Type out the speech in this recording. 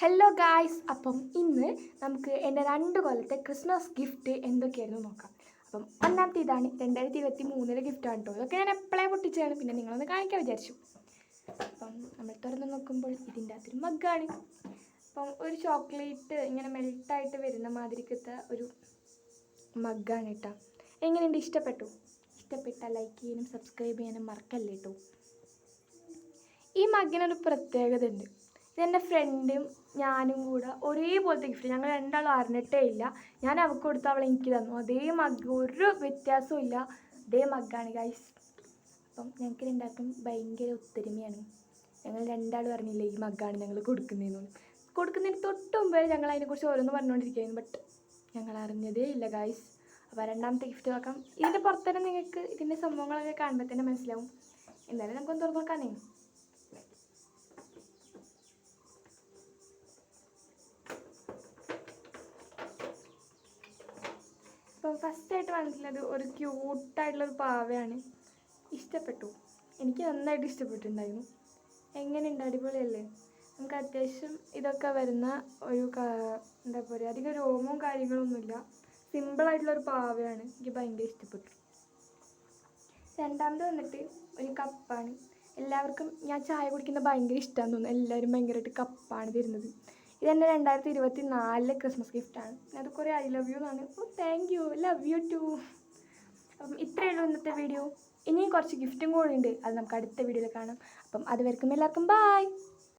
Hello guys അപ്പം ഇന്ന് നമുക്ക് എന്റെ രണ്ട് കൊല്ലത്തെ ക്രിസ്മസ് ഗിഫ്റ്റ് എന്തൊക്കെയായിരുന്നു നോക്കാം. അപ്പം ഒന്നാമത്തെ ഇതാണ് രണ്ടായിരത്തി ഇരുപത്തി മൂന്നിലെ ഗിഫ്റ്റാണ് കേട്ടോ ഇതൊക്കെ ഞാൻ എപ്പോഴേ പൊട്ടിച്ചതാണ്? പിന്നെ നിങ്ങളൊന്ന് കാണിക്കാൻ വിചാരിച്ചു. അപ്പം നമ്മൾ തുറന്ന് നോക്കുമ്പോൾ ഇതിന്റെ അകത്തൊരു മഗ്ഗാണ് അപ്പം ഒരു ചോക്ലേറ്റ് ഇങ്ങനെ മെൽട്ടായിട്ട് വരുന്ന മാതിരിക്കത്തെ ഒരു മഗ്ഗാണ് കേട്ടോ എങ്ങനെയുണ്ട്? ഇഷ്ടപ്പെട്ടു? ഇഷ്ടപ്പെട്ടാൽ ലൈക്ക് ചെയ്യാനും സബ്സ്ക്രൈബ് ചെയ്യാനും മറക്കല്ലേ കേട്ടോ ഈ മഗ്ഗിനൊരു പ്രത്യേകത ഉണ്ട്. ഇതെന്റെ ഫ്രണ്ടും ഞാനും കൂടെ ഒരേപോലത്തെ ഗിഫ്റ്റ് ഞങ്ങൾ രണ്ടാളും അറിഞ്ഞിട്ടേ ഇല്ല. ഞാൻ അവൾക്ക് കൊടുത്ത് അവൾ എനിക്ക് തന്നു. അതേ മഗ് ഒരു വ്യത്യാസവും ഇല്ല. അതേ മഗ്ഗാണ് ഗൈസ് അപ്പം ഞങ്ങൾക്ക് രണ്ടാൾക്കും ഭയങ്കര ഒത്തൊരുമയാണ്. ഞങ്ങൾ രണ്ടാളും അറിഞ്ഞില്ല ഈ മഗ്ഗാണ് ഞങ്ങൾ കൊടുക്കുന്നതെന്ന്. കൊടുക്കുന്നതിന് തൊട്ട് മുമ്പേ ഞങ്ങൾ അതിനെക്കുറിച്ച് ഓരോന്ന് പറഞ്ഞുകൊണ്ടിരിക്കുകയായിരുന്നു. ബട്ട് ഞങ്ങൾ അറിഞ്ഞതേ ഇല്ല ഗൈസ് അപ്പോൾ രണ്ടാമത്തെ ഗിഫ്റ്റ് നോക്കാം. ഇതിന്റെ പുറത്തുതന്നെ നിങ്ങൾക്ക് ഇതിന്റെ സംഭവങ്ങളൊക്കെ കാണുമ്പോൾ തന്നെ മനസ്സിലാവും. എന്തായാലും നമുക്കൊന്ന് തുറന്ന് നോക്കാനേ അപ്പം ഫസ്റ്റായിട്ട് വന്നിട്ടുള്ളത് ഒരു ക്യൂട്ടായിട്ടുള്ളൊരു പാവയാണ്. ഇഷ്ടപ്പെട്ടു. എനിക്ക് നന്നായിട്ട് ഇഷ്ടപ്പെട്ടിട്ടുണ്ടായിരുന്നു. എങ്ങനെയുണ്ട് അടിപൊളിയല്ലേ? നമുക്ക് അത്യാവശ്യം ഇതൊക്കെ വരുന്ന ഒരു എന്താ പറയുക അധികം രോമവും കാര്യങ്ങളൊന്നുമില്ല. സിമ്പിളായിട്ടുള്ളൊരു പാവയാണ്. എനിക്ക് ഭയങ്കര ഇഷ്ടപ്പെട്ടു. രണ്ടാമത് വന്നിട്ട് ഒരു കപ്പാണ്. എല്ലാവർക്കും ഞാൻ ചായ കുടിക്കുന്ന ഭയങ്കര ഇഷ്ടമാണെന്ന് തോന്നുന്നു. എല്ലാവരും ഭയങ്കരമായിട്ട് കപ്പാണ് തരുന്നത്. ഇതെന്റെ രണ്ടായിരത്തി ഇരുപത്തി നാലിലെ ക്രിസ്മസ് ഗിഫ്റ്റാണ് അത് കുറേ ഐ ലവ് യു എന്നാണ് ഓ thank you love you too അപ്പം ഇത്രയേ ഉള്ളൂ ഇന്നത്തെ വീഡിയോ ഇനിയും കുറച്ച് ഗിഫ്റ്റും കൂടി ഉണ്ട്. അത് നമുക്ക് അടുത്ത വീഡിയോയിൽ കാണാം. അപ്പം അതുവരെക്കും എല്ലാവർക്കും ബായ്